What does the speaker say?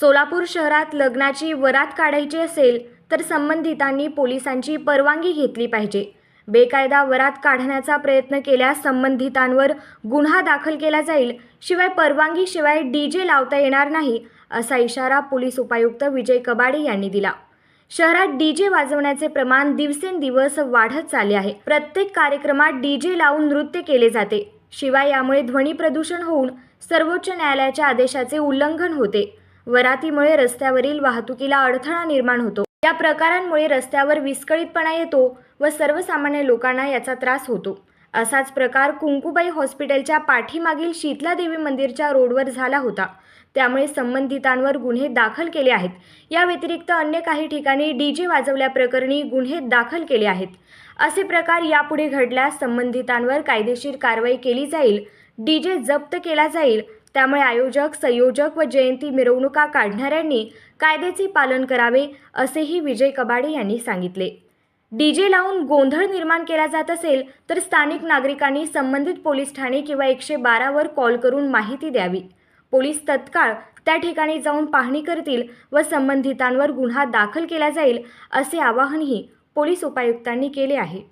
सोलापूर शहरात लग्नाची वरात काढायची असेल तर संबंधितांनी पोलिसांची परवानगी घेतली पाहिजे. बेकायदा वरात काढण्याचा प्रयत्न केल्यास संबंधितांवर गुन्हा दाखल केला जाईल. शिवाय परवानगीशिवाय डी जे लावता येणार नाही असा इशारा पोलीस उपायुक्त विजय कबाडे यांनी दिला. शहरात डीजे वाजवण्याचे प्रमाण दिवसेंदिवस वाढत चालले आहे. प्रत्येक कार्यक्रमात डीजे लावून नृत्य केले जाते. शिवाय यामुळे ध्वनी प्रदूषण होऊन सर्वोच्च न्यायालयाच्या आदेशाचे उल्लंघन होते. वरातीमुळे रस्त्यावरील वाहतुकीला अडथळा निर्माण होतो. या प्रकारांमुळे रस्त्यावर विस्कळीतपणा येतो व सर्वसामान्य लोकांना याचा त्रास होतो. असाच प्रकार कुंकुबाई हॉस्पिटलच्या पाठीमागील शीतलादेवी मंदिरच्या रोडवर झाला होता. त्यामुळे संबंधितांवर गुन्हे दाखल केले आहेत. या व्यतिरिक्त अन्य काही ठिकाणी डी जे वाजवल्याप्रकरणी गुन्हे दाखल केले आहेत. असे प्रकार यापुढे घडल्यास संबंधितांवर कायदेशीर कारवाई केली जाईल. डी जे जप्त केला जाईल. त्यामुळे आयोजक संयोजक व जयंती मिरवणुका काढणाऱ्यांनी कायद्याचे पालन करावे असेही विजय कबाडे यांनी सांगितले. डीजे लावून गोंधळ निर्माण केला जात असेल तर स्थानिक नागरिकांनी संबंधित पोलीस ठाणे किंवा एकशे बारावर कॉल करून माहिती द्यावी. पोलीस तत्काळ त्या ठिकाणी जाऊन पाहणी करतील व संबंधितांवर गुन्हा दाखल केला जाईल असे आवाहनही पोलीस उपायुक्तांनी केले आहे.